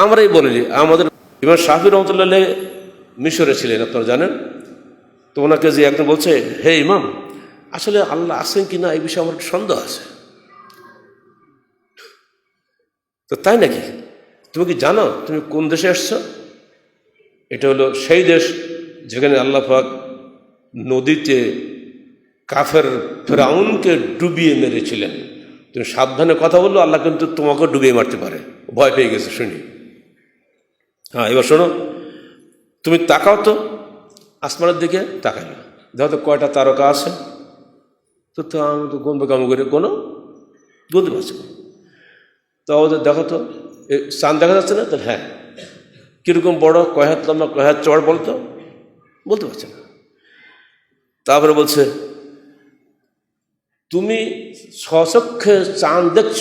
আমরাই বলি আমাদের ইমাম শাহি রহমতুল্লাহ মিশরে ছিলেন, আপনারা জানেন? তো ওনাকে যে একজন বলছে, হে ইমাম, আসলে আল্লাহ আছেন কি না এই বিষয়ে আমার একটু সন্দেহ আছে। তো তাই নাকি? তুমি কি জানো তুমি কোন দেশে এসছো? এটা হলো সেই দেশ যেখানে আল্লাহ পাক নদীতে কাফের ফেরাউনকে ডুবিয়ে মেরেছিলেন। তুমি সাবধানে কথা বলল, আল্লাহ কিন্তু তোমাকে ডুবিয়ে মারতে পারে। ভয় পেয়ে গেছে, শুনি। হ্যাঁ এবার শোনো। তুমি তাকাও তো, আসমানের দিকে তাকাইলো। দেখো তো কয়টা তারকা আছে। তো তো আমি তো গন্ধ কাম করে কোনো বলতে পারছি তো ওদের দেখো তো চাঁদ দেখা যাচ্ছে না? তো হ্যাঁ। কীরকম বড়, কয় হাত লম্বা, কয় হাত চড় বলতো বলতে পারছে না। তারপরে বলছে, তুমি সচক্ষে চাঁদ দেখছ,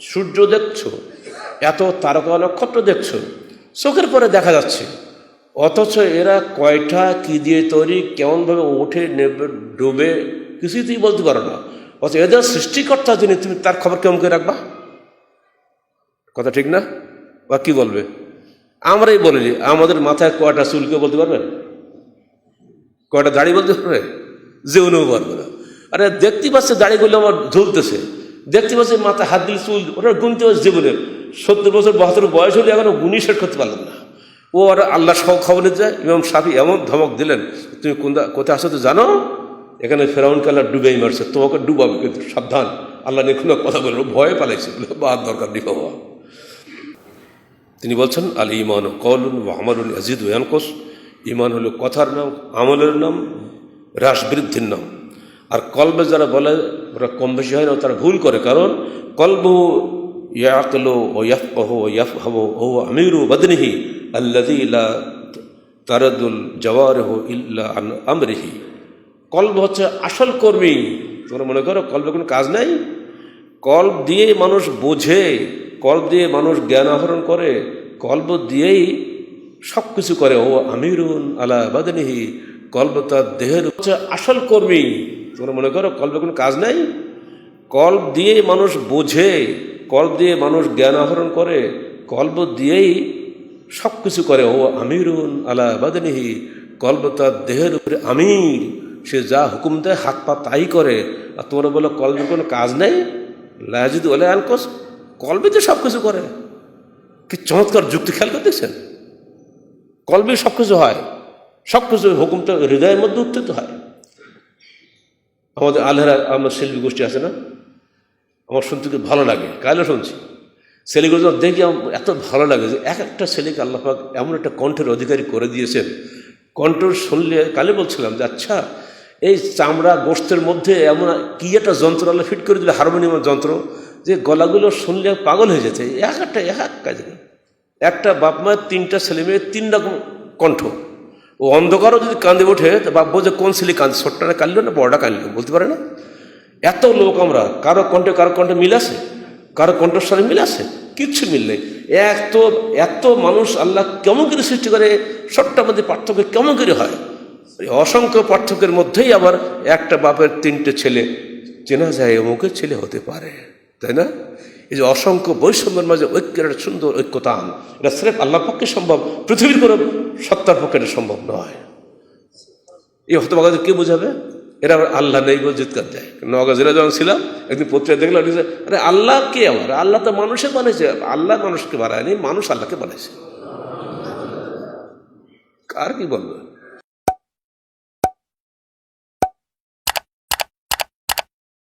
সূর্য দেখছ, এত তারকা নক্ষত্র দেখছ চোখের পরে দেখা যাচ্ছে। অথচ এরা কয়টা, কি দিয়ে তৈরি, কেমনভাবে ওঠে, নেবে, ডুবে কিছুই তুই বলতে পারো না। অথচ এদের সৃষ্টিকর্তা যিনি, তুমি তার খবর কেমন করে রাখবা? কথা ঠিক না? বা কি বলবে? আমরাই বলি আমাদের মাথায় কয়টা চুলকে বলতে পারবেন কয়টা দাড়ি বলতে পারবে? যে জীবনেও পারবে না আরে দেখতে পাচ্ছে দাড়িগুলো আমার ঝুলতেছে। দেখতে পাচ্ছে মাথায় হাত দিয়ে চুল, ওটা গুনতে পারছে জীবনের। সত্তর বছর, বাহাত্তর বয়স হলে এখনও গুনি শেষ করতে পারলাম না। ও আর আল্লাহ সব খবর যায়, ইমাম সাফি এমন ধমক দিলেন, তুমি কোথায় আসো তো জানো? এখানে ফেরাউন আল্লাহ ডুবেই মারছে, তোমাকে ডুবাবে কিন্তু, সাবধান। আল্লাহ নিয়ে কোনো কথা বলল ভয়ে পালাইছে, বলে বা দরকার বাবা। তিনি বলছেন, আল ইমান কলুন ও আমালুল আজিদ ওয়ানকোস ইমান হলো কথার নাম, আমলের নাম, হ্রাস বৃদ্ধির নাম। আর কলবে যারা বলে, ওরা কম বেশি হয় না তারা ভুল করে। কারণ কলব ও ইয়াফ হব ও আমিরু বদনিহি আল্লাদি ইলা তারাদুল জওয়ারহ ইল্লা আন আমরিহি। কল্ব হচ্ছে আসল কর্মী। তোমরা মনে করো কল্পে কোনো কাজ নাই? কল্প দিয়ে মানুষ বোঝে, কল্প দিয়ে মানুষ জ্ঞান আহরণ করে, কল্প দিয়েই সব কিছু করে। ও আমিরুন আলা বাদনিহি। কল্প তার দেহের হচ্ছে আসল কর্মী। তোমরা মনে করো কল্পে কোনো কাজ নাই? কল্প দিয়ে মানুষ বোঝে কল্প দিয়ে মানুষ জ্ঞান আহরণ করে, কল্প দিয়েই সব কিছু করে। ও আমিরুন আলা বাদনিহি, কল্প তার দেহের উপরে আমির। সে যা হুকুম দেয়, হাত পা তাই করে। আর তোমরা বলো কলবে কোনো কাজ নেই? লাজিদ ওলে আনকোস কলবে তো সব কিছু করে। কি চমৎকার যুক্তি, খেয়াল করে দেখছেন? কলবে সব কিছু হয়। সব কিছু হুকুম তো হৃদয়ের মধ্যে উত্থিত হয়। আমাদের আল্লাহরা আমরা শিল্পী গোষ্ঠী আছে না? আমার শুনতে খুব ভালো লাগে। কালও শুনছি। ছেলেগুলো যখন দেখি এত ভালো লাগে যে এক একটা ছেলেকে আল্লাহাক এমন একটা কণ্ঠের অধিকারী করে দিয়েছেন। কণ্ঠ শুনলে কালে বলছিলাম যে আচ্ছা এই চামড়া গোষ্ঠের মধ্যে এমন কি একটা যন্ত্র আল্লাহ ফিট করে দিলে হারমোনিয়ামের যন্ত্র, যে গলাগুলো শুনলে পাগল হয়ে যেতে। এক একটা, এক কাজে একটা বাপ মায়ের তিনটা ছেলে মেয়ে তিন রকম কণ্ঠ। ও অন্ধকারও যদি কাঁদে ওঠে, তো বাপ যে কোন ছেলে কান্দে ছোট্টটা কাঁদলো না বড়টা কাঁদলো? বলতে পারে না। এত লোক আমরা, কারও কণ্ঠে কারও কণ্ঠে মিল আছে, কারও কণ্ঠস্বরে মিল আছে, কিচ্ছু মিল নেই। এত এত মানুষ আল্লাহ কেমন করে সৃষ্টি করে ছোট্টার মধ্যে পার্থক্য কেমন করে হয়? অসংখ্য পার্থক্যের মধ্যেই আবার একটা বাপের তিনটে ছেলে, চেনা যায় অমুকের ছেলে হতে পারে, তাই না? এই যে অসংখ্য বৈষম্যের মাঝে ঐক্যের একটা সুন্দর ঐক্যতান, এটা স্রেফ আল্লাহ পক্ষে সম্ভব, পৃথিবীর কোনো সত্তার পক্ষে এটা সম্ভব নয়। এই হতবাগাদের কে বোঝাবে? এরা আল্লাহ নেই বলে জিৎকার দেয়। নগাজিরা যখন ছিলাম, একদিন পত্রিকা দেখলাম আরে আল্লাহ কে আমার আল্লাহ তো মানুষের বানিয়েছে আল্লাহ মানুষকে বানায়নি, মানুষ আল্লাহকে বানিয়েছে আর কি বলবে?